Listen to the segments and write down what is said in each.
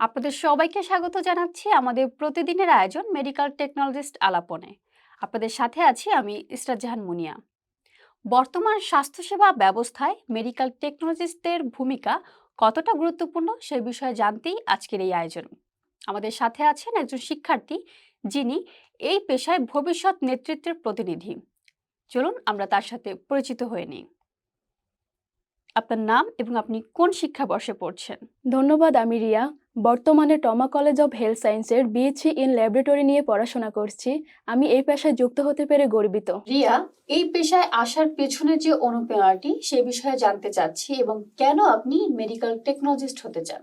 আপনাদের সবাইকে স্বাগত জানাচ্ছি আমাদের প্রতিদিনের আয়োজন মেডিকেল টেকনোলজিস্ট আলাপনে। আপনাদের সাথে আছি আমি ইসরাত জাহান মুনিয়া। বর্তমান স্বাস্থ্যসেবা ব্যবস্থায় মেডিকেল টেকনোলজিস্টদের ভূমিকা কতটা গুরুত্বপূর্ণ সে বিষয়ে জানতেই আজকের এই আয়োজন। আমাদের সাথে আছেন একজন শিক্ষার্থী যিনি এই পেশায় ভবিষ্যৎ নেতৃত্বের প্রতিনিধি। চলুন আমরা তার সাথে পরিচিত হয়ে নিই। আপনার নাম এবং আপনি কোন শিক্ষাবর্ষে পড়ছেন? ধন্যবাদ আমি রিয়া। বর্তমানে টমা কলেজ অব হেলথ সায়েন্সের বিএসসি ইন ল্যাবরেটরি নিয়ে পড়াশোনা করছি। আমি এই পেশায় যুক্ত হতে পেরে গর্বিত। রিয়া এই পেশায় আসার পেছনে যে অনুপ্রেরণাটি সে বিষয়ে জানতে চাচ্ছি এবং কেন আপনি মেডিকেল টেকনোলজিস্ট হতে চান?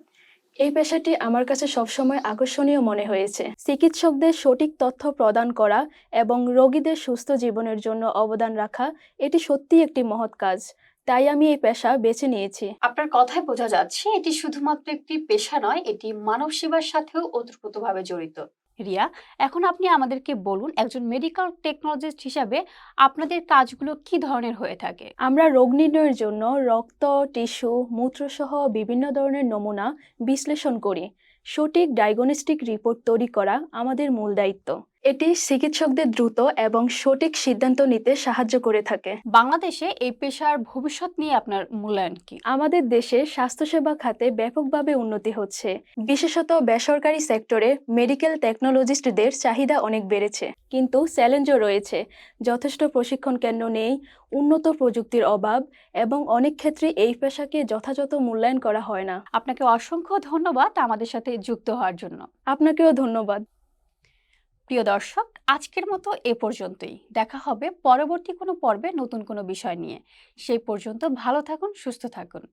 এই পেশাটি আমার কাছে সবসময় আকর্ষণীয় মনে হয়েছে। চিকিৎসকদের সঠিক তথ্য প্রদান করা এবং রোগীদের সুস্থ জীবনের জন্য অবদান রাখা এটি সত্যিই একটি মহৎ কাজ। তাই আমি এই পেশা বেছে নিয়েছি। আপনার কথায় বোঝা যাচ্ছে এটি শুধুমাত্র একটি পেশা নয় এটি মানব সেবার সাথেও ওতপ্রোতভাবে জড়িত। রিয়া এখন আপনি আমাদেরকে বলুন একজন মেডিকেল টেকনোলজিস্ট হিসাবে আপনাদের কাজগুলো কি ধরনের হয়ে থাকে? আমরা রোগ নির্ণয়ের জন্য রক্ত টিস্যু মূত্রসহ বিভিন্ন ধরনের নমুনা বিশ্লেষণ করি। সঠিক ডায়াগনস্টিক রিপোর্ট তৈরি করা আমাদের মূল দায়িত্ব। এটি চিকিৎসকদের দ্রুত এবং সঠিক সিদ্ধান্ত নিতে সাহায্য করে থাকে। বাংলাদেশে এই পেশার ভবিষ্যৎ নিয়ে আপনার মূল্যায়ন কি? আমাদের দেশে স্বাস্থ্যসেবা খাতে ব্যাপকভাবে উন্নতি হচ্ছে। বিশেষত বেসরকারি সেক্টরে মেডিকেল টেকনোলজিস্টদের চাহিদা অনেক বেড়েছে। কিন্তু চ্যালেঞ্জও রয়েছে। যথেষ্ট প্রশিক্ষণ কেন্দ্র নেই উন্নত প্রযুক্তির অভাব এবং অনেক ক্ষেত্রে এই পেশাকে যথাযথ মূল্যায়ন করা হয় না। আপনাকে অসংখ্য ধন্যবাদ আমাদের সাথে যুক্ত হওয়ার জন্য। আপনাকেও ধন্যবাদ। প্রিয় দর্শক, আজকের মতো এ পর্যন্তই। দেখা হবে পরবর্তী কোনো পর্বে নতুন কোনো বিষয় নিয়ে। সেই পর্যন্ত ভালো থাকুন, সুস্থ থাকুন।